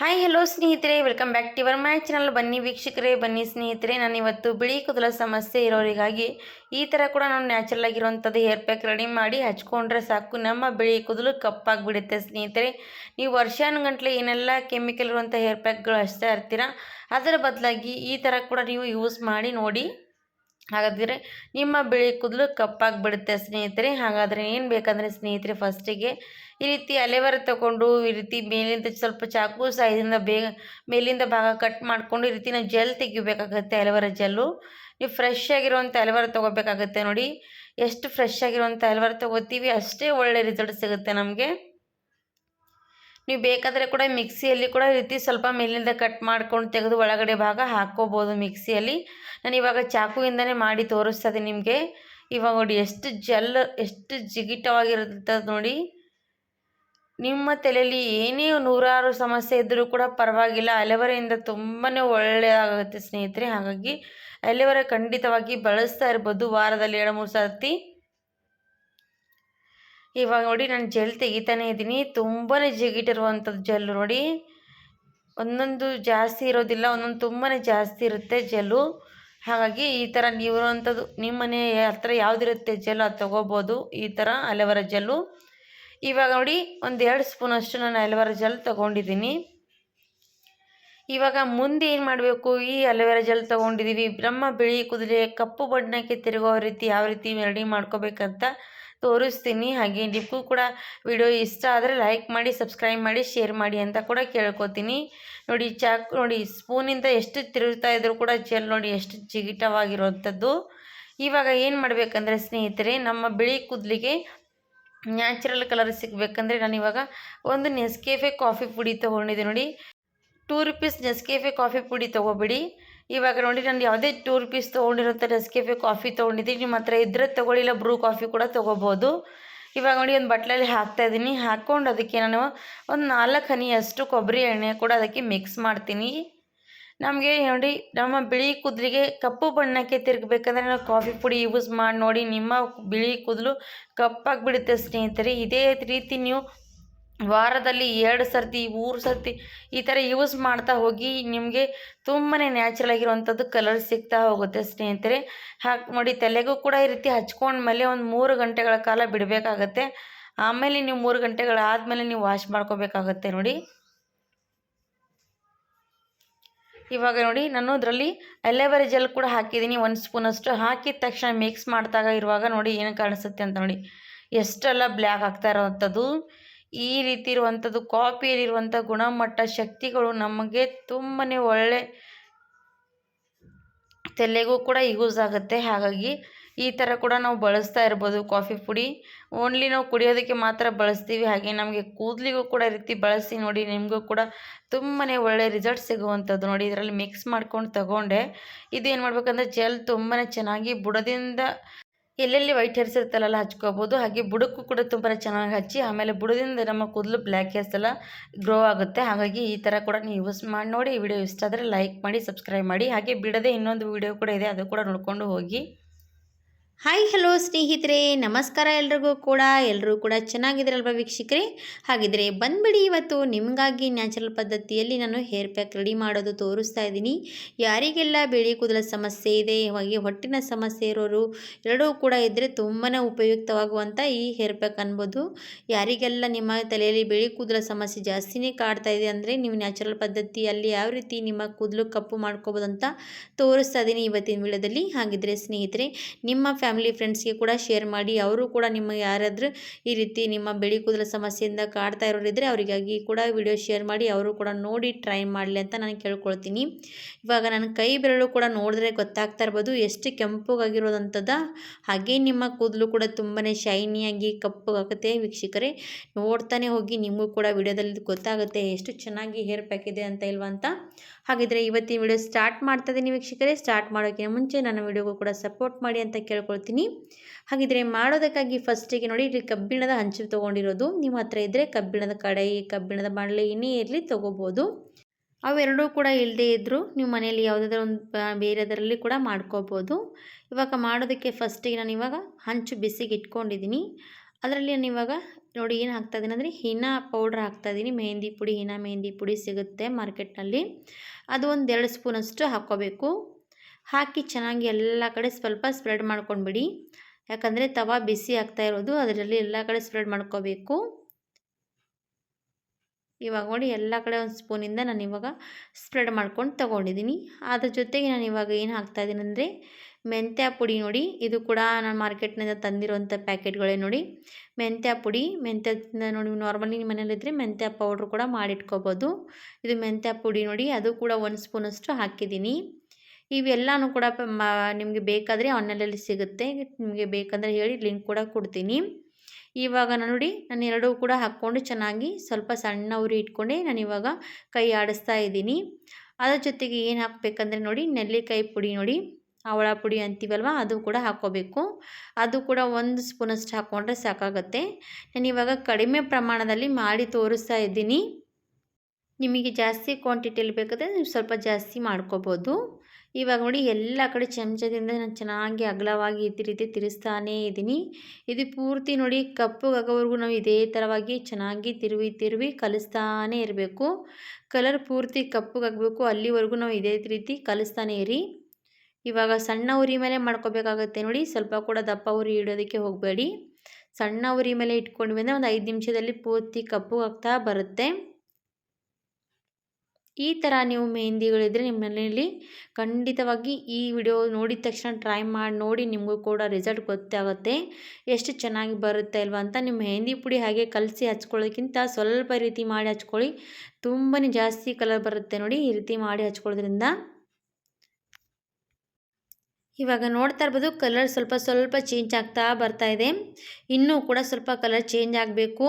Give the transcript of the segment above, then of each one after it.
Hi hello ಸ್ನೇಹಿತರೆ. Welcome back to our my channel ಬನ್ನಿ ವೀಕ್ಷಕರೇ, ಬನ್ನಿ ಸ್ನೇಹಿತರೆ. ನಾನು ಇವತ್ತು ಬಿಳಿ ಕೂದಲ ಸಮಸ್ಯೆ ಇರೋರಿಗಾಗಿ ಈ ಥರ ಕೂಡ ನಾನು ನ್ಯಾಚುರಲ್ ಆಗಿರುವಂಥದ್ದು ಹೇರ್ ಪ್ಯಾಕ್ ರೆಡಿ ಮಾಡಿ ಹಚ್ಕೊಂಡ್ರೆ ಸಾಕು. ನಮ್ಮ ಬಿಳಿ ಕೂದಲು ಕಪ್ಪಾಗಿಬಿಡುತ್ತೆ ಸ್ನೇಹಿತರೆ. ನೀವು ವರ್ಷಾನುಗಂಟ್ಲೆ ಏನೆಲ್ಲ ಕೆಮಿಕಲ್ ಇರುವಂಥ ಹೇರ್ ಪ್ಯಾಕ್ಗಳು ಹಚ್ತಾ ಇರ್ತೀರ, ಅದರ ಬದಲಾಗಿ ಈ ಥರ ಕೂಡ ನೀವು ಯೂಸ್ ಮಾಡಿ ನೋಡಿ. ಹಾಗಾದರೆ ನಿಮ್ಮ ಬಿಳಿ ಕೂದಲು ಕಪ್ಪಾಗಿ ಬಿಡುತ್ತೆ ಸ್ನೇಹಿತರೆ. ಹಾಗಾದರೆ ಏನು ಬೇಕಂದರೆ ಸ್ನೇಹಿತರೆ ಫಸ್ಟಿಗೆ ಈ ರೀತಿ ಅಲೆವರ ತಗೊಂಡು ಈ ರೀತಿ ಮೇಲಿಂದ ಸ್ವಲ್ಪ ಚಾಕು ಸೈಜಿಂದ ಬೇಗ ಮೇಲಿಂದ ಭಾಗ ಕಟ್ ಮಾಡಿಕೊಂಡು ಈ ರೀತಿ ನಾವು ಜೆಲ್ ತೆಗಿಬೇಕಾಗುತ್ತೆ ಅಲೆವರ ಜೆಲ್ಲು ನೀವು ಫ್ರೆಶ್ ಆಗಿರುವಂಥ ಅಲೆವರ ತೊಗೋಬೇಕಾಗುತ್ತೆ ನೋಡಿ. ಎಷ್ಟು ಫ್ರೆಶ್ ಆಗಿರುವಂಥ ಅಲೆವರ ತೊಗೋತೀವಿ ಅಷ್ಟೇ ಒಳ್ಳೆ ರಿಸಲ್ಟ್ ಸಿಗುತ್ತೆ ನಮಗೆ. ನೀವು ಬೇಕಾದರೆ ಕೂಡ ಮಿಕ್ಸಿಯಲ್ಲಿ ಕೂಡ ರೀತಿ ಸ್ವಲ್ಪ ಮೇಲಿಂದ ಕಟ್ ಮಾಡ್ಕೊಂಡು ತೆಗೆದು ಒಳಗಡೆ ಭಾಗ ಹಾಕ್ಕೋಬೋದು ಮಿಕ್ಸಿಯಲ್ಲಿ. ನಾನು ಇವಾಗ ಚಾಕುವಿಂದನೇ ಮಾಡಿ ತೋರಿಸ್ತದೆ ನಿಮಗೆ. ಇವಾಗ ನೋಡಿ ಎಷ್ಟು ಜೆಲ್, ಎಷ್ಟು ಜಿಗಿಟವಾಗಿರುತ್ತದೆ ನೋಡಿ. ನಿಮ್ಮ ತಲೆಯಲ್ಲಿ ಏನೇ ನೂರಾರು ಸಮಸ್ಯೆ ಇದ್ದರೂ ಕೂಡ ಪರವಾಗಿಲ್ಲ. ಅಲೆವರೆಯಿಂದ ತುಂಬಾ ಒಳ್ಳೆಯದಾಗುತ್ತೆ ಸ್ನೇಹಿತರೆ. ಹಾಗಾಗಿ ಅಲೆವರೆ ಖಂಡಿತವಾಗಿ ಬಳಸ್ತಾ ಇರ್ಬೋದು ವಾರದಲ್ಲಿ ಎರಡು ಮೂರು ಸರ್ತಿ. ಇವಾಗ ನೋಡಿ ನಾನು ಜೆಲ್ ತೆಗಿತಾನೆ ಇದ್ದೀನಿ. ತುಂಬಾ ಜಿಗಿಟಿರುವಂಥದ್ದು ಜೆಲ್ ನೋಡಿ. ಒಂದೊಂದು ಜಾಸ್ತಿ ಇರೋದಿಲ್ಲ, ಒಂದೊಂದು ತುಂಬಾ ಜಾಸ್ತಿ ಇರುತ್ತೆ ಜೆಲ್ಲು. ಹಾಗಾಗಿ ಈ ಥರ ನೀವಿರುವಂಥದ್ದು ನಿಮ್ಮ ಮನೆ ಹತ್ರ ಯಾವುದಿರುತ್ತೆ ಜೆಲ್ ಅದು ತೊಗೋಬೋದು. ಈ ಥರ ಅಲೆವರ ಜೆಲ್ಲು. ಇವಾಗ ನೋಡಿ ಒಂದು ಎರಡು ಸ್ಪೂನಷ್ಟು ನಾನು ಅಲೆವರ ಜೆಲ್ ತೊಗೊಂಡಿದ್ದೀನಿ. ಇವಾಗ ಮುಂದೆ ಏನು ಮಾಡಬೇಕು? ಈ ಅಲೋವೆರಾ ಜೆಲ್ ತೊಗೊಂಡಿದ್ದೀವಿ ನಮ್ಮ ಬಿಳಿ, ಕುದುರೆ, ಕಪ್ಪು ಬಣ್ಣಕ್ಕೆ ತಿರುಗೋ ರೀತಿ ಯಾವ ರೀತಿ ರೆಡಿ ಮಾಡ್ಕೋಬೇಕಂತ ತೋರಿಸ್ತೀನಿ. ಹಾಗೆ ನಿಮಗೂ ಕೂಡ ವಿಡಿಯೋ ಇಷ್ಟ ಆದರೆ ಲೈಕ್ ಮಾಡಿ ಸಬ್ಸ್ಕ್ರೈಬ್ ಮಾಡಿ ಶೇರ್ ಮಾಡಿ ಅಂತ ಕೂಡ ಕೇಳ್ಕೊತೀನಿ. ನೋಡಿ, ಚಾಕು, ನೋಡಿ ಸ್ಪೂನಿಂದ ಎಷ್ಟು ತಿರುಗ್ತಾ ಇದ್ರೂ ಕೂಡ ಜೆಲ್ ನೋಡಿ ಎಷ್ಟು ಜಿಗಿಟವಾಗಿರುವಂಥದ್ದು ಇವಾಗ ಏನು ಮಾಡಬೇಕಂದ್ರೆ ಸ್ನೇಹಿತರೆ, ನಮ್ಮ ಬಿಳಿ ಕೂದಲಿಗೆ ನ್ಯಾಚುರಲ್ ಕಲರ್ ಸಿಗಬೇಕಂದ್ರೆ ನಾನು ಇವಾಗ ಒಂದು ನೆಸ್ಕೆಫೆ ಕಾಫಿ ಪುಡಿ ತೊಗೊಂಡಿದ್ದೆ ನೋಡಿ. ಟೂ ರುಪೀಸ್ ನೆಸ್ಕೆಫೆ ಕಾಫಿ ಪುಡಿ ತೊಗೋಬೇಡಿ. ಇವಾಗ ನೋಡಿ, ನಾನು ಯಾವುದೇ ಟೂ ರುಪೀಸ್ ತೊಗೊಂಡಿರೋಂಥ ನೆಸ್ಕೆಫೆ ಕಾಫಿ ತೊಗೊಂಡಿದ್ದೀನಿ ನಿಮ್ಮ ಹತ್ರ ಇದ್ದರೆ ತೊಗೊಳ್ಳಿಲ್ಲ ಬ್ರೂ ಕಾಫಿ ಕೂಡ ತೊಗೋಬೋದು. ಇವಾಗ ನೋಡಿ, ಒಂದು ಬಟ್ಲಲ್ಲಿ ಹಾಕ್ತಾಯಿದ್ದೀನಿ ಹಾಕ್ಕೊಂಡು ಅದಕ್ಕೆ ನಾನು ಒಂದು ನಾಲ್ಕು ಹನಿಯಷ್ಟು ಕೊಬ್ಬರಿ ಎಣ್ಣೆ ಕೂಡ ಅದಕ್ಕೆ ಮಿಕ್ಸ್ ಮಾಡ್ತೀನಿ. ನಮಗೆ ನೋಡಿ, ನಮ್ಮ ಬಿಳಿ ಕೂದಲಿಗೆ ಕಪ್ಪು ಬಣ್ಣಕ್ಕೆ ತಿರುಗಬೇಕಂದ್ರೆ ನಾವು ಕಾಫಿ ಪುಡಿ ಯೂಸ್ ಮಾಡಿ ನೋಡಿ, ನಿಮ್ಮ ಬಿಳಿ ಕೂದಲು ಕಪ್ಪಾಗಿಬಿಡುತ್ತೆ ಸ್ನೇಹಿತರೆ. ಇದೇ ರೀತಿ ನೀವು ವಾರದಲ್ಲಿ ಎರಡು ಸರ್ತಿ, ಮೂರು ಸರ್ತಿ ಈ ಥರ ಯೂಸ್ ಮಾಡ್ತಾ ಹೋಗಿ ನಿಮಗೆ ತುಂಬಾ ನ್ಯಾಚುರಲ್ ಆಗಿರುವಂಥದ್ದು ಕಲರ್ ಸಿಗ್ತಾ ಹೋಗುತ್ತೆ ಸ್ನೇಹಿತರೆ. ಹಾಕಿ ನೋಡಿ, ತಲೆಗೂ ಕೂಡ ಈ ರೀತಿ ಹಚ್ಕೊಂಡ್ಮೇಲೆ ಒಂದು ಮೂರು ಗಂಟೆಗಳ ಕಾಲ ಬಿಡಬೇಕಾಗತ್ತೆ. ಆಮೇಲೆ ನೀವು ಮೂರು ಗಂಟೆಗಳಾದಮೇಲೆ ನೀವು ವಾಶ್ ಮಾಡ್ಕೋಬೇಕಾಗತ್ತೆ ನೋಡಿ. ಇವಾಗ ನೋಡಿ, ನಾನು ಅದರಲ್ಲಿ ಅಲೆವರೆ ಜೆಲ್ ಕೂಡ ಹಾಕಿದ್ದೀನಿ. ಒಂದು ಸ್ಪೂನಷ್ಟು ಹಾಕಿದ ತಕ್ಷಣ ಮಿಕ್ಸ್ ಮಾಡಿದಾಗ ಇರುವಾಗ ನೋಡಿ ಏನು ಕಾಣಿಸುತ್ತೆ ಅಂತ ನೋಡಿ. ಎಷ್ಟೆಲ್ಲ ಬ್ಲ್ಯಾಕ್ ಆಗ್ತಾ ಇರೋವಂಥದ್ದು. ಈ ರೀತಿ ಇರುವಂಥದ್ದು ಕಾಫಿಯಲ್ಲಿರುವಂಥ ಗುಣಮಟ್ಟ ಶಕ್ತಿಗಳು ನಮಗೆ ತುಂಬಾ ಒಳ್ಳೆ ತಲೆಗೂ ಕೂಡ ಯೂಸ್ ಆಗುತ್ತೆ. ಹಾಗಾಗಿ ಈ ಥರ ಕೂಡ ನಾವು ಬಳಸ್ತಾ ಇರ್ಬೋದು ಕಾಫಿ ಪುಡಿ. ಓನ್ಲಿ ನಾವು ಕುಡಿಯೋದಕ್ಕೆ ಮಾತ್ರ ಬಳಸ್ತೀವಿ. ಹಾಗೆ ನಮಗೆ ಕೂದಲಿಗೂ ಕೂಡ ರೀತಿ ಬಳಸಿ ನೋಡಿ ನಿಮಗೂ ಕೂಡ ತುಂಬಾ ಒಳ್ಳೆ ರಿಸಲ್ಟ್ ಸಿಗುವಂಥದ್ದು. ನೋಡಿ, ಇದರಲ್ಲಿ ಮಿಕ್ಸ್ ಮಾಡ್ಕೊಂಡು ತಗೊಂಡೆ. ಇದು ಏನು ಮಾಡ್ಬೇಕಂದ್ರೆ ಜೆಲ್ ತುಂಬಾ ಚೆನ್ನಾಗಿ ಬುಡದಿಂದ ಎಲ್ಲೆಲ್ಲಿ ವೈಟ್ ಹೇರ್ಸ್ ಇರ್ತಲ್ಲ ಹಚ್ಕೋಬೋದು. ಹಾಗೆ ಬುಡಕ್ಕೂ ಕೂಡ ತುಂಬ ಚೆನ್ನಾಗಿ ಹಚ್ಚಿ, ಆಮೇಲೆ ಬುಡದಿಂದ ನಮ್ಮ ಕೂದಲು ಬ್ಲ್ಯಾಕ್ ಹೇರ್ಸ್ ಎಲ್ಲ ಗ್ರೋ ಆಗುತ್ತೆ. ಹಾಗಾಗಿ ಈ ಥರ ಕೂಡ ನೀವು ಯೂಸ್ ಮಾಡಿ ನೋಡಿ. ವಿಡಿಯೋ ಇಷ್ಟ ಆದರೆ ಲೈಕ್ ಮಾಡಿ ಸಬ್ಸ್ಕ್ರೈಬ್ ಮಾಡಿ. ಹಾಗೆ ಬಿಡದೆ ಇನ್ನೊಂದು ವಿಡಿಯೋ ಕೂಡ ಇದೆ, ಅದು ಕೂಡ ನೋಡಿಕೊಂಡು ಹೋಗಿ. ಹಾಯ್, ಹಲೋ ಸ್ನೇಹಿತರೆ. ನಮಸ್ಕಾರ ಎಲ್ರಿಗೂ ಕೂಡ. ಎಲ್ಲರೂ ಕೂಡ ಚೆನ್ನಾಗಿದ್ದೀರಲ್ವ ವೀಕ್ಷಕರೇ? ಹಾಗಿದ್ರೆ ಬಂದ್ಬಿಡಿ ಇವತ್ತು. ನಿಮಗಾಗಿ ನ್ಯಾಚುರಲ್ ಪದ್ಧತಿಯಲ್ಲಿ ನಾನು ಹೇರ್ ಪ್ಯಾಕ್ ರೆಡಿ ಮಾಡೋದು ತೋರಿಸ್ತಾ ಇದ್ದೀನಿ. ಯಾರಿಗೆಲ್ಲ ಬಿಳಿ ಕೂದಲ ಸಮಸ್ಯೆ ಇದೆ, ಹಾಗೆ ಹೊಟ್ಟಿನ ಸಮಸ್ಯೆ ಇರೋರು ಎರಡೂ ಕೂಡ ಇದ್ದರೆ ತುಂಬಾ ಉಪಯುಕ್ತವಾಗುವಂಥ ಈ ಹೇರ್ ಪ್ಯಾಕ್ ಅನ್ಬೋದು. ಯಾರಿಗೆಲ್ಲ ನಿಮ್ಮ ತಲೆಯಲ್ಲಿ ಬಿಳಿ ಕೂದಲ ಸಮಸ್ಯೆ ಜಾಸ್ತಿನೇ ಕಾಡ್ತಾ ಇದೆ ಅಂದರೆ ನೀವು ನ್ಯಾಚುರಲ್ ಪದ್ಧತಿಯಲ್ಲಿ ಯಾವ ರೀತಿ ನಿಮ್ಮ ಕೂದಲು ಕಪ್ಪು ಮಾಡ್ಕೋಬೋದು ಅಂತ ತೋರಿಸ್ತಾ ಇದ್ದೀನಿ ಇವತ್ತಿನ ವಿಡಿಯೋದಲ್ಲಿ ಹಾಗಿದ್ರೆ ಸ್ನೇಹಿತರೆ, ನಿಮ್ಮ ಫ್ಯಾಮಿಲಿ ಫ್ರೆಂಡ್ಸ್ಗೆ ಕೂಡ ಶೇರ್ ಮಾಡಿ, ಅವರು ಕೂಡ ನಿಮ್ಮ ಯಾರಾದರೂ ಈ ರೀತಿ ನಿಮ್ಮ ಬಿಳಿ ಕೂದಲ ಸಮಸ್ಯೆಯಿಂದ ಕಾಡ್ತಾ ಇರೋರಿದ್ದರೆ ಅವರಿಗಾಗಿ ಕೂಡ ವಿಡಿಯೋ ಶೇರ್ ಮಾಡಿ, ಅವರು ಕೂಡ ನೋಡಿ ಟ್ರೈ ಮಾಡಲಿ ಅಂತ ನಾನು ಕೇಳ್ಕೊಳ್ತೀನಿ. ಇವಾಗ ನನ್ನ ಕೈ ಬೆರಳು ಕೂಡ ನೋಡಿದ್ರೆ ಗೊತ್ತಾಗ್ತಾ ಇರ್ಬೋದು, ಎಷ್ಟು ಕೆಂಪಗಾಗಿರೋದಂಥದ್ದು ಹಾಗೆ ನಿಮ್ಮ ಕೂದಲು ಕೂಡ ತುಂಬಾ ಶೈನಿಯಾಗಿ ಕಪ್ಪಗಾಗುತ್ತೆ. ವೀಕ್ಷಕರೇ, ನೋಡ್ತಾನೆ ಹೋಗಿ ನಿಮಗೂ ಕೂಡ ವಿಡಿಯೋದಲ್ಲಿ ಗೊತ್ತಾಗುತ್ತೆ, ಎಷ್ಟು ಚೆನ್ನಾಗಿ ಹೇರ್ ಪ್ಯಾಕ್ ಇದೆ ಅಂತ, ಇಲ್ವಾ ಅಂತ. ಹಾಗಿದ್ರೆ ಇವತ್ತಿನ ವಿಡಿಯೋ ಸ್ಟಾರ್ಟ್ ಮಾಡ್ತಾ ಇದ್ದೀನಿ ವೀಕ್ಷಕರೇ. ಸ್ಟಾರ್ಟ್ ಮಾಡೋಕ್ಕಿಂತ ಮುಂಚೆ ನನ್ನ ವಿಡಿಯೋಗೂ ಕೂಡ ಸಪೋರ್ಟ್ ಮಾಡಿ ಅಂತ ಕೇಳ್ಕೊಳ್ತೀನಿ. ಹಾಗಿದ್ರೆ ಮಾಡೋದಕ್ಕಾಗಿ ಫಸ್ಟಿಗೆ ನೋಡಿ, ಇಲ್ಲಿ ಕಬ್ಬಿಣದ ಹಂಚು ತೊಗೊಂಡಿರೋದು. ನಿಮ್ಮ ಹತ್ರ ಇದ್ದರೆ ಕಬ್ಬಿಣದ ಕಡಾಯಿ, ಕಬ್ಬಿಣದ ಬಾಣಲೆ ಇನ್ನೇ ಇರಲಿ ತೊಗೋಬೋದು. ಅವೆರಡೂ ಕೂಡ ಇಲ್ಲದೇ ಇದ್ದರೂ ನೀವು ಮನೆಯಲ್ಲಿ ಯಾವುದಾದ್ರೂ ಒಂದು ಬೇರೆದರಲ್ಲಿ ಕೂಡ ಮಾಡ್ಕೋಬೋದು. ಇವಾಗ ಮಾಡೋದಕ್ಕೆ ಫಸ್ಟಿಗೆ ನಾನು ಇವಾಗ ಹಂಚು ಬಿಸಿಗೆ ಇಟ್ಕೊಂಡಿದ್ದೀನಿ ಅದರಲ್ಲಿ ನಾನು ಇವಾಗ? ನೋಡಿ ಏನು ಹಾಕ್ತಾ ಇದ್ದೀನಿ ಅಂದರೆ ಹೀನಾ ಪೌಡ್ರ್ ಹಾಕ್ತಾಯಿದ್ದೀನಿ ಮೆಹಂದಿ ಪುಡಿ, ಹೀನಾ ಮೆಹಂದಿ ಪುಡಿ ಸಿಗುತ್ತೆ ಮಾರ್ಕೆಟ್ನಲ್ಲಿ ಅದು ಒಂದು ಎರಡು ಸ್ಪೂನಷ್ಟು ಹಾಕ್ಕೋಬೇಕು. ಹಾಕಿ ಚೆನ್ನಾಗಿ ಎಲ್ಲ ಕಡೆ ಸ್ವಲ್ಪ ಸ್ಪ್ರೆಡ್ ಮಾಡ್ಕೊಂಡ್ಬಿಡಿ. ಯಾಕಂದರೆ ತವಾ ಬಿಸಿ ಆಗ್ತಾ ಇರೋದು. ಅದರಲ್ಲಿ ಎಲ್ಲ ಕಡೆ ಸ್ಪ್ರೆಡ್ ಮಾಡ್ಕೋಬೇಕು. ಇವಾಗ ನೋಡಿ ಎಲ್ಲ ಕಡೆ ಒಂದು ಸ್ಪೂನಿಂದ ನಾನು ಇವಾಗ ಸ್ಪ್ರೆಡ್ ಮಾಡ್ಕೊಂಡು ತೊಗೊಂಡಿದ್ದೀನಿ. ಅದ್ರ ಜೊತೆಗೆ ನಾನು ಇವಾಗ ಏನು ಹಾಕ್ತಾಯಿದ್ದೀನಿ ಅಂದರೆ ಮೆಂತ್ಯ ಪುಡಿ ನೋಡಿ. ಇದು ಕೂಡ ನಾನು ಮಾರ್ಕೆಟ್ನಿಂದ ತಂದಿರುವಂಥ ಪ್ಯಾಕೆಟ್ಗಳೇ ನೋಡಿ. ಮೆಂತ್ಯ ಪುಡಿ ಮೆಂತ್ಯ ನೋಡಿ ನಾರ್ಮಲಿ ನಿಮ್ಮ ಮನೇಲಿದ್ದರೆ ಮೆಂತ್ಯ ಪೌಡ್ರ್ ಕೂಡ ಮಾಡಿಟ್ಕೋಬೋದು. ಇದು ಮೆಂತ್ಯ ಪುಡಿ ನೋಡಿ. ಅದು ಕೂಡ ಒಂದು ಸ್ಪೂನಷ್ಟು ಹಾಕಿದ್ದೀನಿ. ಇವೆಲ್ಲನೂ ಕೂಡ ನಿಮಗೆ ಬೇಕಾದರೆ ಆನ್ಲೈನಲ್ಲಿ ಸಿಗುತ್ತೆ. ನಿಮಗೆ ಬೇಕಂದರೆ ಹೇಳಿ ಲಿಂಕ್ ಕೂಡ ಕೊಡ್ತೀನಿ. ಇವಾಗ ನೋಡಿ ನಾನು ಎರಡೂ ಕೂಡ ಹಾಕ್ಕೊಂಡು ಚೆನ್ನಾಗಿ ಸ್ವಲ್ಪ ಸಣ್ಣ ಉರಿ ಇಟ್ಕೊಂಡೆ ನಾನು ಇವಾಗ ಕೈ ಆಡಿಸ್ತಾ ಇದ್ದೀನಿ. ಅದರ ಜೊತೆಗೆ ಏನು ಹಾಕ್ಬೇಕಂದ್ರೆ ನೋಡಿ ನೆಲ್ಲಿಕಾಯಿ ಪುಡಿ ನೋಡಿ. ಅವಳ ಪುಡಿ ಅಂತೀವಲ್ವ? ಅದು ಕೂಡ ಹಾಕ್ಕೋಬೇಕು. ಅದು ಕೂಡ ಒಂದು ಸ್ಪೂನಷ್ಟು ಹಾಕ್ಕೊಂಡ್ರೆ ಸಾಕಾಗುತ್ತೆ. ನಾನು ಇವಾಗ ಕಡಿಮೆ ಪ್ರಮಾಣದಲ್ಲಿ ಮಾಡಿ ತೋರಿಸ್ತಾ ಇದ್ದೀನಿ. ನಿಮಗೆ ಜಾಸ್ತಿ ಕ್ವಾಂಟಿಟಿಯಲ್ಲಿ ಬೇಕಾದರೆ ನೀವು ಸ್ವಲ್ಪ ಜಾಸ್ತಿ ಮಾಡ್ಕೋಬೋದು. ಇವಾಗ ನೋಡಿ ಎಲ್ಲ ಕಡೆ ಚಮಚದಿಂದ ನಾನು ಚೆನ್ನಾಗಿ ಅಗಲವಾಗಿ ಇದೇ ರೀತಿ ತಿರುಗಿಸ್ತಾನೇ ಇದ್ದೀನಿ. ಇದು ಪೂರ್ತಿ ನೋಡಿ ಕಪ್ಪಗಾಗೋವರೆಗೂ ನಾವು ಇದೇ ಥರವಾಗಿ ಚೆನ್ನಾಗಿ ತಿರುವಿ ತಿರುವಿ ಕಲಿಸ್ತಾನೇ ಇರಬೇಕು. ಕಲರ್ ಪೂರ್ತಿ ಕಪ್ಪಗಾಗಬೇಕು ಅಲ್ಲಿವರೆಗೂ ನಾವು ಇದೇ ರೀತಿ ಕಲಿಸ್ತಾನೇ ಇರಿ. ಇವಾಗ ಸಣ್ಣ ಉರಿ ಮೇಲೆ ಮಾಡ್ಕೋಬೇಕಾಗತ್ತೆ ನೋಡಿ. ಸ್ವಲ್ಪ ಕೂಡ ದಪ್ಪ ಉರಿ ಇಡೋದಕ್ಕೆ ಹೋಗಬೇಡಿ. ಸಣ್ಣ ಉರಿ ಮೇಲೆ ಇಟ್ಕೊಂಡ್ವಿ ಅಂದರೆ ಒಂದು ಐದು ನಿಮಿಷದಲ್ಲಿ ಪೂರ್ತಿ ಕಪ್ಪು ಆಗ್ತಾ ಬರುತ್ತೆ. ಈ ಥರ ನೀವು ಮೆಹಂದಿಗಳಿದ್ರೆ ನಿಮ್ಮ ಮನೆಯಲ್ಲಿ ಖಂಡಿತವಾಗಿ ಈ ವಿಡಿಯೋ ನೋಡಿದ ತಕ್ಷಣ ಟ್ರೈ ಮಾಡಿ, ನೋಡಿ ನಿಮಗೂ ಕೂಡ ರಿಸಲ್ಟ್ ಗೊತ್ತಾಗುತ್ತೆ. ಎಷ್ಟು ಚೆನ್ನಾಗಿ ಬರುತ್ತೆ ಅಲ್ವಾ ಅಂತ ನಿಮ್ಮ ಮೆಹಂದಿ ಪುಡಿ ಹಾಗೆ ಕಲಸಿ ಹಚ್ಕೊಳ್ಳೋಕ್ಕಿಂತ ಸ್ವಲ್ಪ ರೀತಿ ಮಾಡಿ ಹಚ್ಕೊಳ್ಳಿ. ತುಂಬಾ ಜಾಸ್ತಿ ಕಲರ್ ಬರುತ್ತೆ ನೋಡಿ ಈ ರೀತಿ ಮಾಡಿ ಹಚ್ಕೊಳ್ಳೋದ್ರಿಂದ. ಇವಾಗ ನೋಡ್ತಾ ಇರ್ಬೋದು ಕಲರ್ ಸ್ವಲ್ಪ ಸ್ವಲ್ಪ ಚೇಂಜ್ ಆಗ್ತಾ ಬರ್ತಾ ಇದೆ. ಇನ್ನೂ ಕೂಡ ಸ್ವಲ್ಪ ಕಲರ್ ಚೇಂಜ್ ಆಗಬೇಕು.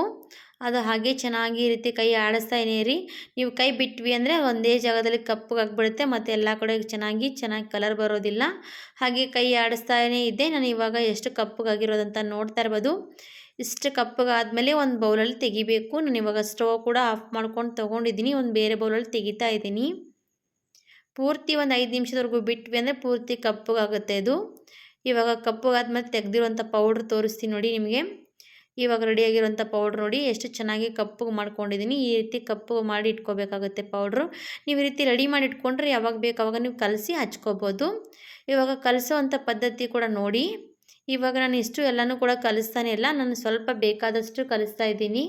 ಅದು ಹಾಗೆ ಚೆನ್ನಾಗಿ ಈ ರೀತಿ ಕೈ ಆಡಿಸ್ತಾ ರೀ ನೀವು ಕೈ ಬಿಟ್ವಿ ಅಂದರೆ ಒಂದೇ ಜಾಗದಲ್ಲಿ ಕಪ್ಪಗಾಗ್ಬಿಡುತ್ತೆ ಮತ್ತು ಎಲ್ಲ ಕಡೆ ಚೆನ್ನಾಗಿ ಚೆನ್ನಾಗಿ ಕಲರ್ ಬರೋದಿಲ್ಲ. ಹಾಗೆ ಕೈ ಆಡಿಸ್ತಾನೇ ಇದ್ದೆ. ನಾನು ಇವಾಗ ಎಷ್ಟು ಕಪ್ಪಗಾಗಿರೋದಂತ ನೋಡ್ತಾ ಇರ್ಬೋದು. ಇಷ್ಟು ಕಪ್ಪಗಾದಮೇಲೆ ಒಂದು ಬೌಲಲ್ಲಿ ತೆಗಿಬೇಕು. ನಾನು ಇವಾಗ ಸ್ಟವ್ ಕೂಡ ಆಫ್ ಮಾಡ್ಕೊಂಡು ತೊಗೊಂಡಿದ್ದೀನಿ. ಒಂದು ಬೇರೆ ಬೌಲಲ್ಲಿ ತೆಗಿತಾ ಇದ್ದೀನಿ. ಪೂರ್ತಿ ಒಂದು ಐದು ನಿಮಿಷದವರೆಗೂ ಬಿಟ್ವಿ ಅಂದರೆ ಪೂರ್ತಿ ಕಪ್ಪಗಾಗುತ್ತೆ ಇದು. ಇವಾಗ ಕಪ್ಪಗಾದ್ಮೇಲೆ ತೆಗೆದಿರುವಂಥ ಪೌಡ್ರ್ ತೋರಿಸ್ತೀನಿ ನೋಡಿ ನಿಮಗೆ. ಇವಾಗ ರೆಡಿಯಾಗಿರೋಂಥ ಪೌಡ್ರ್ ನೋಡಿ ಎಷ್ಟು ಚೆನ್ನಾಗಿ ಕಪ್ಪುಗೆ ಮಾಡ್ಕೊಂಡಿದ್ದೀನಿ. ಈ ರೀತಿ ಕಪ್ಪು ಮಾಡಿ ಇಟ್ಕೋಬೇಕಾಗುತ್ತೆ ಪೌಡ್ರು ನೀವು ಈ ರೀತಿ ರೆಡಿ ಮಾಡಿ ಇಟ್ಕೊಂಡ್ರೆ ಯಾವಾಗ ಬೇಕು ಅವಾಗ ನೀವು ಕಲಸಿ ಹಚ್ಕೋಬೋದು. ಇವಾಗ ಕಲಸೋವಂಥ ಪದ್ಧತಿ ಕೂಡ ನೋಡಿ. ಇವಾಗ ನಾನು ಇಷ್ಟು ಎಲ್ಲನೂ ಕೂಡ ಕಲಿಸ್ತಾನೆ ಇಲ್ಲ. ನಾನು ಸ್ವಲ್ಪ ಬೇಕಾದಷ್ಟು ಕಲಿಸ್ತಾ ಇದ್ದೀನಿ.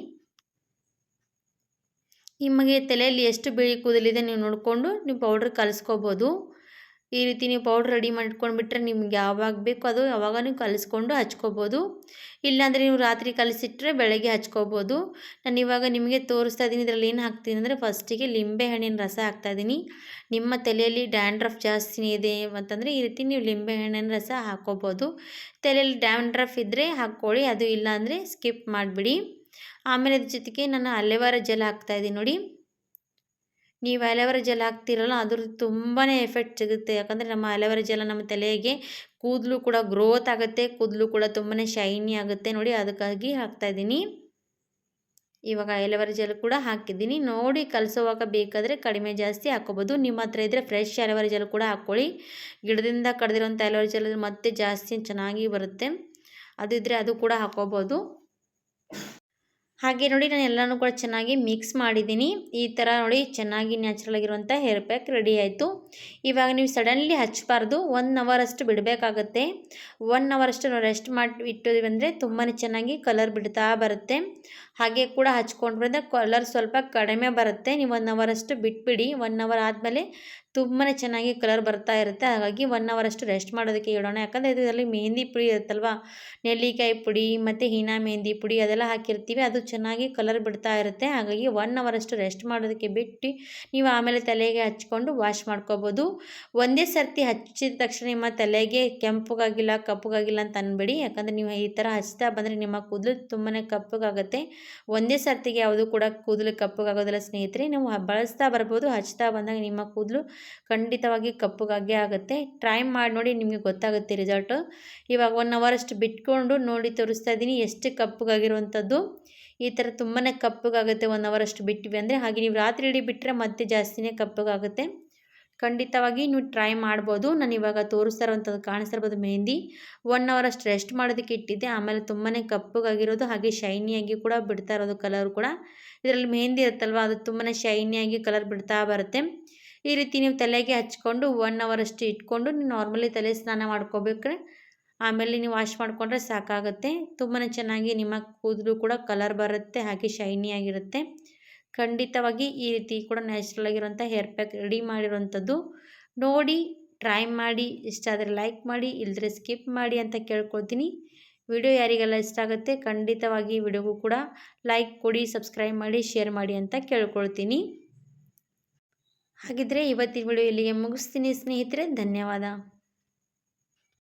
ನಿಮಗೆ ತಲೆಯಲ್ಲಿ ಎಷ್ಟು ಬಿಳಿ ಕೂದಲಿದೆ ನೀವು ನೋಡಿಕೊಂಡು ನೀವು ಪೌಡ್ರ್ ಕಲಿಸ್ಕೋಬೋದು. ಈ ರೀತಿ ನೀವು ಪೌಡ್ರ್ ರೆಡಿ ಮಾಡ್ಕೊಂಡು ಬಿಟ್ಟರೆ ನಿಮ್ಗೆ ಯಾವಾಗ ಬೇಕು ಅದು ಯಾವಾಗ ನೀವು ಕಲಿಸ್ಕೊಂಡು ಹಚ್ಕೋಬೋದು. ಇಲ್ಲಾಂದರೆ ನೀವು ರಾತ್ರಿ ಕಲಿಸಿಟ್ರೆ ಬೆಳಗ್ಗೆ ಹಚ್ಕೋಬೋದು. ನಾನು ಇವಾಗ ನಿಮಗೆ ತೋರಿಸ್ತಾ ಇದ್ದೀನಿ, ಇದರಲ್ಲಿ ಏನು ಹಾಕ್ತೀನಿ ಅಂದರೆ ಫಸ್ಟಿಗೆ ಲಿಂಬೆ ಹಣ್ಣಿನ ರಸ ಹಾಕ್ತಾಯಿದ್ದೀನಿ ನಿಮ್ಮ ತಲೆಯಲ್ಲಿ ಡ್ಯಾಂಡ್ರಫ್ ಜಾಸ್ತಿ ಇದೆ ಅಂತಂದರೆ ಈ ರೀತಿ ನೀವು ಲಿಂಬೆ ಹಣ್ಣಿನ ರಸ ಹಾಕ್ಕೋಬೋದು ತಲೆಯಲ್ಲಿ ಡ್ಯಾಂಡ್ರಫ್ ಇದ್ದರೆ ಹಾಕ್ಕೊಳ್ಳಿ, ಅದು ಇಲ್ಲಾಂದರೆ ಸ್ಕಿಪ್ ಮಾಡಿಬಿಡಿ. ಆಮೇಲೆ ಅದ್ರ ಜೊತೆಗೆ ನಾನು ಅಲೆವಾರ ಜೆಲ್ ಹಾಕ್ತಾಯಿದ್ದೀನಿ ನೋಡಿ. ನೀವು ಅಲೆವರ ಜೆಲ್ ಹಾಕ್ತಿರಲ್ಲ, ಅದ್ರದ್ದು ತುಂಬಾ ಎಫೆಕ್ಟ್ ಸಿಗುತ್ತೆ. ಯಾಕಂದರೆ ನಮ್ಮ ಅಲೆವರ ಜೆಲ್ ನಮ್ಮ ತಲೆಗೆ ಕೂದಲು ಕೂಡ ಗ್ರೋತ್ ಆಗುತ್ತೆ, ಕೂದಲು ಕೂಡ ತುಂಬಾ ಶೈನಿ ಆಗುತ್ತೆ. ನೋಡಿ, ಅದಕ್ಕಾಗಿ ಹಾಕ್ತಾಯಿದ್ದೀನಿ ಇವಾಗ ಎಲೆವರ ಜೆಲ್ ಕೂಡ ಹಾಕಿದ್ದೀನಿ. ನೋಡಿ, ಕಲಸೋವಾಗ ಬೇಕಾದರೆ ಕಡಿಮೆ ಜಾಸ್ತಿ ಹಾಕೋಬೋದು ನಿಮ್ಮ ಹತ್ರ ಇದ್ದರೆ ಫ್ರೆಶ್ ಎಲೆವರ ಜೆಲ್ ಕೂಡ ಹಾಕ್ಕೊಳ್ಳಿ. ಗಿಡದಿಂದ ಕಡ್ದಿರೋಂಥ ಎಲೆವರ ಜೆಲ್ ಮತ್ತೆ ಜಾಸ್ತಿ ಚೆನ್ನಾಗಿ ಬರುತ್ತೆ. ಅದಿದ್ದರೆ ಅದು ಕೂಡ ಹಾಕ್ಕೋಬೋದು. ಹಾಗೆ ನೋಡಿ ನಾನು ಎಲ್ಲನೂ ಕೂಡ ಚೆನ್ನಾಗಿ ಮಿಕ್ಸ್ ಮಾಡಿದ್ದೀನಿ. ಈ ಥರ ನೋಡಿ ಚೆನ್ನಾಗಿ ನ್ಯಾಚುರಲ್ ಆಗಿರುವಂಥ ಹೇರ್ ಪ್ಯಾಕ್ ರೆಡಿ ಆಯಿತು. ಇವಾಗ ನೀವು ಸಡನ್ಲಿ ಹಚ್ಚಬಾರ್ದು ಒನ್ ಅವರಷ್ಟು ಬಿಡಬೇಕಾಗತ್ತೆ. ಒನ್ ಅವರ್ ನಾವು ರೆಸ್ಟ್ ಮಾಡಿ ಇಟ್ಟಿದ್ವಿ ಅಂದರೆ ತುಂಬಾ ಚೆನ್ನಾಗಿ ಕಲರ್ ಬಿಡ್ತಾ ಬರುತ್ತೆ. ಹಾಗೆ ಕೂಡ ಹಚ್ಕೊಂಡ್ರೆ ಕಲರ್ ಸ್ವಲ್ಪ ಕಡಿಮೆ ಬರುತ್ತೆ. ನೀವು ಒನ್ ಅವರಷ್ಟು ಬಿಟ್ಬಿಡಿ. ಒನ್ ಅವರ್ ಆದಮೇಲೆ ತುಂಬಾ ಚೆನ್ನಾಗಿ ಕಲರ್ ಬರ್ತಾ ಇರುತ್ತೆ. ಹಾಗಾಗಿ ಒನ್ ಅವರಷ್ಟು ರೆಸ್ಟ್ ಮಾಡೋದಕ್ಕೆ ಇಡೋಣ ಯಾಕಂದರೆ ಇದರಲ್ಲಿ ಮೆಹಂದಿ ಪುಡಿ ಇರುತ್ತಲ್ವ? ನೆಲ್ಲಿಕಾಯಿ ಪುಡಿ ಮತ್ತು ಹೀನಾ ಮೆಹಂದಿ ಪುಡಿ ಅದೆಲ್ಲ ಹಾಕಿರ್ತೀವಿ. ಅದು ಚೆನ್ನಾಗಿ ಕಲರ್ ಬಿಡ್ತಾ ಇರುತ್ತೆ. ಹಾಗಾಗಿ ಒನ್ ಅವರಷ್ಟು ರೆಸ್ಟ್ ಮಾಡೋದಕ್ಕೆ ಬಿಟ್ಟು ನೀವು ಆಮೇಲೆ ತಲೆಗೆ ಹಚ್ಕೊಂಡು ವಾಶ್ ಮಾಡ್ಕೋಬೋದು. ಒಂದೇ ಸರ್ತಿ ಹಚ್ಚಿದ ತಕ್ಷಣ ನಿಮ್ಮ ತಲೆಗೆ ಕೆಂಪುಗಾಗಿಲ್ಲ, ಕಪ್ಪುಗಾಗಿಲ್ಲ ಅಂತ ಅನ್ಬಿಡಿ. ಯಾಕಂದರೆ ನೀವು ಈ ಥರ ಹಚ್ತಾ ಬಂದರೆ ನಿಮ್ಮ ಕೂದಲು ತುಂಬಾ ಕಪ್ಪಗಾಗುತ್ತೆ. ಒಂದೇ ಸರ್ತಿಗೆ ಯಾವುದು ಕೂಡ ಕೂದಲು ಕಪ್ಪಗಾಗೋದಿಲ್ಲ ಸ್ನೇಹಿತರೆ. ನೀವು ಬಳಸ್ತಾ ಬರ್ಬೋದು, ಹಚ್ತಾ ಬಂದಾಗ ನಿಮ್ಮ ಕೂದಲು ಖಂಡಿತವಾಗಿ ಕಪ್ಪಗಾಗೇ ಆಗುತ್ತೆ. ಟ್ರೈ ಮಾಡಿ ನೋಡಿ ನಿಮಗೆ ಗೊತ್ತಾಗುತ್ತೆ ರಿಸಲ್ಟು. ಇವಾಗ ಒನ್ ಅವರ್ ಅಷ್ಟು ಬಿಟ್ಕೊಂಡು ನೋಡಿ ತೋರಿಸ್ತಾ ಇದ್ದೀನಿ ಎಷ್ಟು ಕಪ್ಪಗಾಗಿರುವಂಥದ್ದು. ಈ ಥರ ತುಂಬಾ ಕಪ್ಪಗಾಗುತ್ತೆ, ಒನ್ ಅವರ್ ಅಷ್ಟು ಬಿಟ್ಟಿವಿ ಅಂದರೆ ಹಾಗೆ ನೀವು ರಾತ್ರಿ ಇಡೀ ಬಿಟ್ಟರೆ ಮತ್ತೆ ಜಾಸ್ತಿನೇ ಕಪ್ಪಗಾಗುತ್ತೆ. ಖಂಡಿತವಾಗಿ ನೀವು ಟ್ರೈ ಮಾಡ್ಬೋದು. ನಾನು ಇವಾಗ ತೋರಿಸ್ತಾ ಇರೋವಂಥದ್ದು ಕಾಣಿಸ್ತಿರ್ಬೋದು ಮೆಹಂದಿ ಒನ್ ಅವರ್ ಅಷ್ಟು ರೆಸ್ಟ್ ಮಾಡೋದಕ್ಕೆ ಇಟ್ಟಿದ್ದೆ. ಆಮೇಲೆ ತುಂಬಾ ಕಪ್ಪಗಾಗಿರೋದು, ಹಾಗೆ ಶೈನಿಯಾಗಿ ಕೂಡ ಬಿಡ್ತಾ ಇರೋದು ಕಲರ್ ಕೂಡ. ಇದರಲ್ಲಿ ಮೆಹಂದಿ ಇರುತ್ತಲ್ವ, ಅದು ತುಂಬಾ ಶೈನಿಯಾಗಿ ಕಲರ್ ಬಿಡ್ತಾ ಬರುತ್ತೆ. ಈ ರೀತಿ ನೀವು ತಲೆಗೆ ಹಚ್ಕೊಂಡು ಒನ್ ಅವರ್ ಅಷ್ಟು ಇಟ್ಕೊಂಡು ನೀವು ನಾರ್ಮಲಿ ತಲೆ ಸ್ನಾನ ಮಾಡ್ಕೋಬೇಕ್ರೆ, ಆಮೇಲೆ ನೀವು ವಾಶ್ ಮಾಡಿಕೊಂಡ್ರೆ ಸಾಕಾಗುತ್ತೆ. ತುಂಬಾ ಚೆನ್ನಾಗಿ ನಿಮ್ಮ ಕೂದಲು ಕೂಡ ಕಲರ್ ಬರುತ್ತೆ, ಹಾಗೆ ಶೈನಿ ಆಗಿರುತ್ತೆ. ಖಂಡಿತವಾಗಿ ಈ ರೀತಿ ಕೂಡ ನ್ಯಾಚುರಲ್ ಆಗಿರುವಂಥ ಹೇರ್ ಪ್ಯಾಕ್ ರೆಡಿ ಮಾಡಿರುವಂಥದ್ದು ನೋಡಿ ಟ್ರೈ ಮಾಡಿ, ಇಷ್ಟ ಆದರೆ ಲೈಕ್ ಮಾಡಿ ಇಲ್ಲದ್ರೆ ಸ್ಕಿಪ್ ಮಾಡಿ ಅಂತ ಕೇಳ್ಕೊಳ್ತೀನಿ. ವಿಡಿಯೋ ಯಾರಿಗೆಲ್ಲ ಇಷ್ಟ ಆಗುತ್ತೆ ಖಂಡಿತವಾಗಿ ವಿಡಿಯೋಗೂ ಕೂಡ ಲೈಕ್ ಕೊಡಿ ಸಬ್ಸ್ಕ್ರೈಬ್ ಮಾಡಿ ಶೇರ್ ಮಾಡಿ ಅಂತ ಕೇಳ್ಕೊಳ್ತೀನಿ. ಹಾಗಿದ್ರೆ ಇವತ್ತಿನ ವಿಡಿಯೋ ಇಲ್ಲಿಗೆ ಮುಗಿಸ್ತೀನಿ ಸ್ನೇಹಿತರೆ, ಧನ್ಯವಾದ.